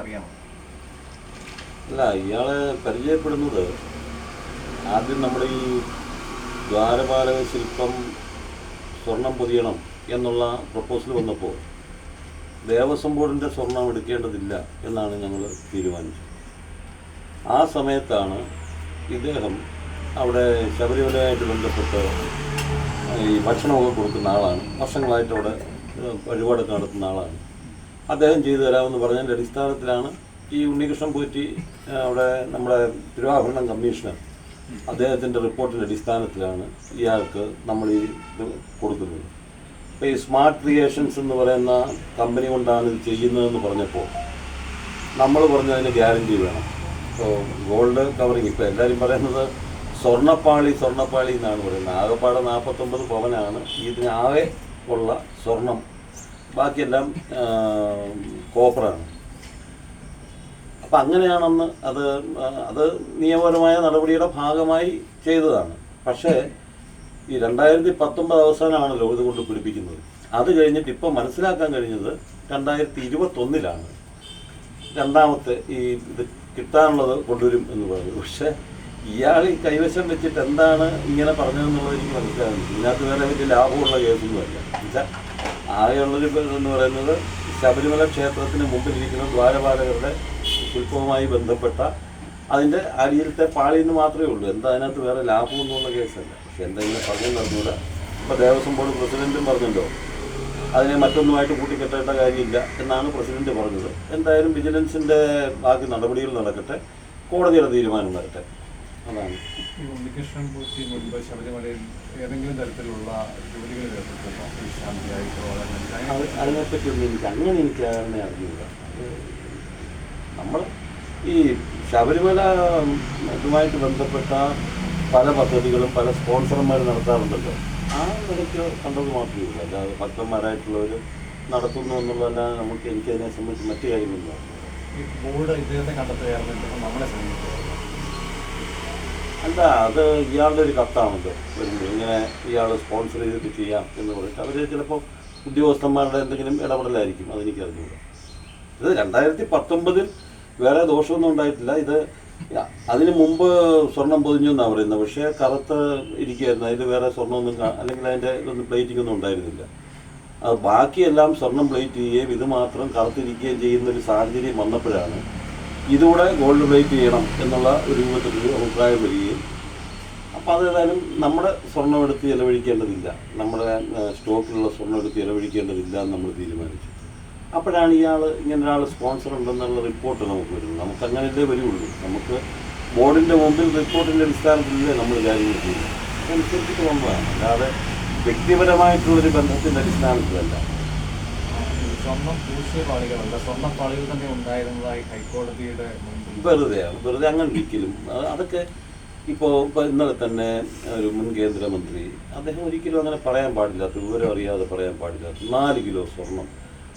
അറിയാമോ അല്ല ഇയാളെ പരിചയപ്പെടുന്നത് ആദ്യം നമ്മുടെ ഈ ദ്വാരപാലക ശില്പം സ്വർണം പൊതിയണം എന്നുള്ള പ്രപ്പോസൽ വന്നപ്പോൾ ദേവസ്വം ബോർഡിന്റെ സ്വർണം എടുക്കേണ്ടതില്ല എന്നാണ് ഞങ്ങൾ തീരുമാനിച്ചത്. ആ സമയത്താണ് ഇദ്ദേഹം അവിടെ ശബരിമലയായിട്ട് ബന്ധപ്പെട്ട് ഈ ഭക്ഷണമൊക്കെ കൊടുക്കുന്ന ആളാണ്. വർഷങ്ങളായിട്ട് അവിടെ വഴിപാടൊക്കെ നടത്തുന്ന ആളാണ്. അദ്ദേഹം ചെയ്തു തരാമെന്ന് പറഞ്ഞതിന്റെ അടിസ്ഥാനത്തിലാണ് ഈ ഉണ്ണികൃഷ്ണൻ പോറ്റി അവിടെ നമ്മുടെ തിരുവാഭരണം കമ്മീഷണർ അദ്ദേഹത്തിന്റെ റിപ്പോർട്ടിന്റെ അടിസ്ഥാനത്തിലാണ് ഇയാൾക്ക് നമ്മൾ ഈ കൊടുക്കുന്നത്. അപ്പോൾ ഈ സ്മാർട്ട് ക്രിയേഷൻസ് എന്ന് പറയുന്ന കമ്പനി കൊണ്ടാണ് ഇത് ചെയ്യുന്നതെന്ന് പറഞ്ഞപ്പോൾ നമ്മൾ പറഞ്ഞതിന് ഗ്യാരണ്ടി വേണം. ഇപ്പോൾ ഗോൾഡ് കവറിങ് ഇപ്പോൾ എല്ലാവരും പറയുന്നത് സ്വർണപ്പാളി സ്വർണപ്പാളി എന്നാണ് പറയുന്നത്. ആകെപ്പാടെ നാൽപ്പത്തൊമ്പത് പവനാണ്. ഇതിന് ആകെ ഉള്ള സ്വർണം. ബാക്കിയെല്ലാം കോപ്പറാണ്. അപ്പം അങ്ങനെയാണെന്ന് അത് അത് നിയമപരമായ നടപടിയുടെ ഭാഗമായി ചെയ്തതാണ്. പക്ഷേ ഈ രണ്ടായിരത്തി പത്തൊമ്പത് അവസാനമാണല്ലോ ഇത് കൊണ്ട് പിടിപ്പിക്കുന്നത്. അത് കഴിഞ്ഞിട്ട് ഇപ്പോൾ മനസ്സിലാക്കാൻ കഴിഞ്ഞത് രണ്ടായിരത്തി ഇരുപത്തൊന്നിലാണ് രണ്ടാമത്തെ ഈ ഇത് കിട്ടാനുള്ളത് കൊണ്ടുവരും എന്ന് പറഞ്ഞു പക്ഷേ ഇയാൾ കൈവശം വെച്ചിട്ട് എന്താണ് ഇങ്ങനെ പറഞ്ഞതെന്നുള്ളത് എനിക്ക് മനസ്സിലാകുന്നു ഇതിനകത്ത് വേറെ വലിയ ലാഭമുള്ള കേസൊന്നുമല്ല. എന്നുവെച്ചാൽ ആകെയുള്ളൊരു എന്ന് പറയുന്നത് ശബരിമല ക്ഷേത്രത്തിന് മുമ്പിലിരിക്കുന്ന ദ്വാരപാലകരുടെ ശില്പവുമായി ബന്ധപ്പെട്ട അതിന്റെ അടിയിലത്തെ പാളിന്ന് മാത്രമേ ഉള്ളൂ. എന്താ അതിനകത്ത് വേറെ ലാഭമൊന്നുമുള്ള കേസല്ല. പക്ഷെ എന്തെങ്കിലും പറഞ്ഞു നടന്നൂല ഇപ്പോൾ ദേവസ്വം ബോർഡ് പ്രസിഡന്റും പറഞ്ഞല്ലോ. അതിനെ മറ്റൊന്നുമായിട്ട് കൂട്ടിക്കെട്ടേണ്ട കാര്യമില്ല എന്നാണ് പ്രസിഡന്റ് പറഞ്ഞത്. എന്തായാലും വിജിലൻസിന്റെ ബാക്കി നടപടികൾ നടക്കട്ടെ. കോടതിയുടെ തീരുമാനം അതാണ് ഈ ഉണ്ണികൃഷ്ണൻ പൂർത്തി മുൻപ് ശബരിമലയിൽ ഏതെങ്കിലും തരത്തിലുള്ള ജോലികളിൽ ഏർപ്പെട്ടിരുന്നോ ഒന്നും എനിക്ക് അങ്ങനെ എനിക്ക് അങ്ങനെ അറിയില്ല നമ്മൾ ഈ ശബരിമല ഇതുമായിട്ട് ബന്ധപ്പെട്ട പല പദ്ധതികളും പല സ്പോൺസർമാർ നടത്താറുണ്ടല്ലോ. ആ നിലയ്ക്ക് കണ്ടത് മാത്രമേ ഉള്ളൂ അല്ലാതെ ഭക്തന്മാരായിട്ടുള്ളവർ നടത്തുന്നു എന്നുള്ളതല്ലാതെ നമുക്ക് എനിക്കതിനെ സംബന്ധിച്ച് മറ്റു കാര്യമൊന്നും അറിയില്ല. ഈ ബോർഡ് ഇദ്ദേഹത്തെ കണ്ടെത്തുകയായിരുന്നു നമ്മളെ ശ്രമിക്കുന്നത് അല്ല അത് ഇയാളുടെ ഒരു വരുന്നത്. ഇങ്ങനെ ഇയാൾ സ്പോൺസർ ചെയ്തിട്ട് ചെയ്യാം എന്ന് പറഞ്ഞിട്ട് അവർ ചിലപ്പോൾ ഉദ്യോഗസ്ഥന്മാരുടെ എന്തെങ്കിലും ഇടപെടലായിരിക്കും. അതെനിക്കറിഞ്ഞൂടാ. ഇത് രണ്ടായിരത്തി പത്തൊമ്പതിൽ വേറെ ദോഷമൊന്നും ഉണ്ടായിട്ടില്ല. ഇത് അതിന് മുമ്പ് സ്വർണം പൊതിഞ്ഞു എന്നാണ് പറയുന്നത്. പക്ഷേ കറുത്ത് ഇരിക്കുകയായിരുന്നു. അതിൽ വേറെ സ്വർണമൊന്നും അല്ലെങ്കിൽ അതിന്റെ ഇതൊന്നും പ്ലേറ്റിംഗ് ഒന്നും ഉണ്ടായിരുന്നില്ല. അത് ബാക്കിയെല്ലാം സ്വർണം പ്ലേറ്റ് ചെയ്യുകയും ഇത് മാത്രം കറുത്തിരിക്കുകയും ചെയ്യുന്ന ഒരു സാഹചര്യം വന്നപ്പോഴാണ് ഇതുകൂടെ ഗോൾഡ് പ്ലേറ്റ് ചെയ്യണം എന്നുള്ള ഒരു രൂപത്തിലൊരു അഭിപ്രായം വരികയും അപ്പോൾ അതേതായാലും നമ്മുടെ സ്വർണം എടുത്ത് ചെലവഴിക്കേണ്ടതില്ല. നമ്മുടെ സ്റ്റോക്കിലുള്ള സ്വർണം എടുത്ത് ചെലവഴിക്കേണ്ടതില്ല എന്ന് നമ്മൾ തീരുമാനിച്ചു. അപ്പോഴാണ് ഇയാൾ ഇങ്ങനെ ഒരാൾ സ്പോൺസർ ഉണ്ടെന്നുള്ള റിപ്പോർട്ട് നമുക്ക് വരുന്നത്. നമുക്ക് അങ്ങനെയല്ലേ വരുള്ളൂ. നമുക്ക് ബോർഡിന്റെ മുമ്പിൽ റിപ്പോർട്ടിന്റെ അടിസ്ഥാനത്തിലല്ലേ നമ്മൾ കാര്യങ്ങൾ ചെയ്യുന്നത്. അതനുസരിച്ചിട്ട് വന്നതാണ് അല്ലാതെ വ്യക്തിപരമായിട്ടുള്ളൊരു ബന്ധത്തിന്റെ അടിസ്ഥാനത്തിലല്ല. സ്വർണം പൂശിയ പാളികളല്ല സ്വർണപ്പാളികൾ തന്നെ ഉണ്ടായിരുന്നതായി ഹൈക്കോടതിയുടെ വെറുതെയാണ്. വെറുതെ അങ്ങനെ ഒരിക്കലും. അതൊക്കെ ഇപ്പോൾ ഇപ്പോൾ ഇന്നലെ തന്നെ ഒരു മുൻ കേന്ദ്രമന്ത്രി അദ്ദേഹം ഒരിക്കലും അങ്ങനെ പറയാൻ പാടില്ലാത്ത വിവരം അറിയാതെ പറയാൻ പാടില്ലാത്ത നാല് കിലോ സ്വർണം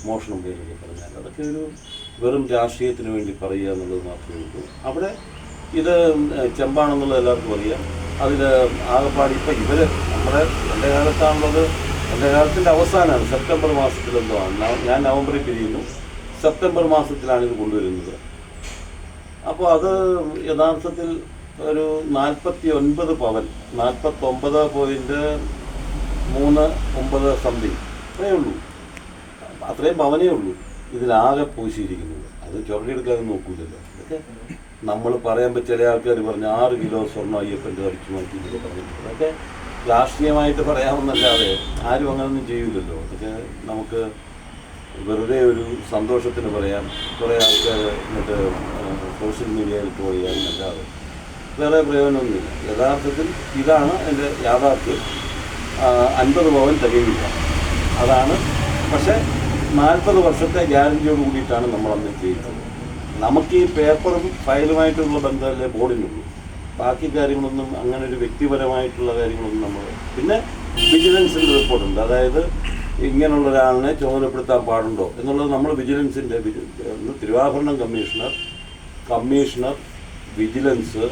മോഷണം പേരൊക്കെ പറഞ്ഞാൽ അതൊക്കെ ഒരു വെറും രാഷ്ട്രീയത്തിന് വേണ്ടി പറയുക എന്നുള്ളത് മാത്രമേ ഉള്ളൂ. അവിടെ ഇത് ചെമ്പാണെന്നുള്ളത് എല്ലാവർക്കും അറിയാം. അതിൽ ആകെപ്പാടി ഇപ്പം ഇവർ നമ്മുടെ എന്റെ കാലത്താണുള്ളത് കാലത്തിന്റെ അവസാനമാണ്. സെപ്റ്റംബർ മാസത്തിലെന്തോ ആണ്. ഞാൻ നവംബറിൽ പിരിയുന്നു. സെപ്റ്റംബർ മാസത്തിലാണ് ഇത് കൊണ്ടുവരുന്നത്. അപ്പോൾ അത് യഥാർത്ഥത്തിൽ ഒരു നാൽപ്പത്തി ഒൻപത് പവൻ നാൽപ്പത്തൊമ്പത് പോയിന്റ് മൂന്ന് ഒമ്പത് സംതിങ് അത്രേ ഉള്ളൂ. അത്രയും പവനേ ഉള്ളൂ. ഇതിലാകെ പൂശിയിരിക്കുന്നത്. അത് ചുരടിയെടുക്കാൻ നോക്കൂലല്ലോ. അതൊക്കെ നമ്മൾ പറയാൻ ചില ആൾക്കാർ പറഞ്ഞു ആറ് കിലോ സ്വർണം അയ്യപ്പന്റെ അടിച്ചു മാറ്റി പറഞ്ഞിട്ടുണ്ട്. അതൊക്കെ രാഷ്ട്രീയമായിട്ട് പറയാമെന്നല്ലാതെ ആരും അങ്ങനൊന്നും ചെയ്യില്ലല്ലോ അതൊക്കെ നമുക്ക് വെറുതെ ഒരു സന്തോഷത്തിന് പറയാം. കുറേ ആൾക്കാർ എന്നിട്ട് സോഷ്യൽ മീഡിയയിൽ പോയി ചെയ്യാമെന്നല്ലാതെ വേറെ പ്രയോജനമൊന്നുമില്ല. യഥാർത്ഥത്തിൽ ഇതാണ് എന്റെ യാഥാർത്ഥ്യം. അൻപത് പവൻ തികയില്ല അതാണ്. പക്ഷേ നാൽപ്പത് വർഷത്തെ ഗ്യാരന്റിയോട് കൂടിയിട്ടാണ് നമ്മൾ അന്ന് നമുക്ക് ഈ പേപ്പറും ഫയലുമായിട്ടുള്ള ബന്ധമല്ലേ ബോർഡിനുള്ളൂ. ബാക്കി കാര്യങ്ങളൊന്നും അങ്ങനെ ഒരു വ്യക്തിപരമായിട്ടുള്ള കാര്യങ്ങളൊന്നും നമ്മൾ പിന്നെ വിജിലൻസിന്റെ റിപ്പോർട്ടുണ്ട്. അതായത് ഇങ്ങനെയുള്ള ഒരാളിനെ ചുമതലപ്പെടുത്താൻ പാടുണ്ടോ എന്നുള്ളത് നമ്മൾ വിജിലൻസിന്റെ തിരുവാഭരണം commissioner commissioner vigilance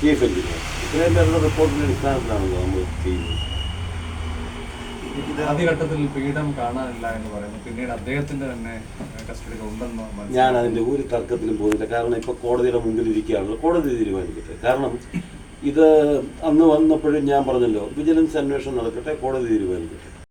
chief engineer. ഇത്രയും പേരുടെ റിപ്പോർട്ടിന്റെ അടിസ്ഥാനത്തിലാണല്ലോ നമ്മൾ ചെയ്യുന്നത്. ആദ്യഘട്ടത്തിൽ പീഠം കാണാനില്ല എന്ന് പറയുന്നു. പിന്നീട് അദ്ദേഹത്തിന്റെ തന്നെ കസ്റ്റഡിയിൽ ഉണ്ടെന്ന് ഞാൻ അതിന്റെ ഒരു തർക്കത്തിലും പോകുന്നില്ല. കാരണം ഇപ്പൊ കോടതിയുടെ മുമ്പിൽ ഇരിക്കുകയാണല്ലോ. കോടതി തീരുമാനിക്കട്ടെ. കാരണം ഇത് അന്ന് വന്നപ്പോഴും ഞാൻ പറഞ്ഞല്ലോ വിജിലൻസ് അന്വേഷണം നടക്കട്ടെ കോടതി തീരുമാനിക്കട്ടെ.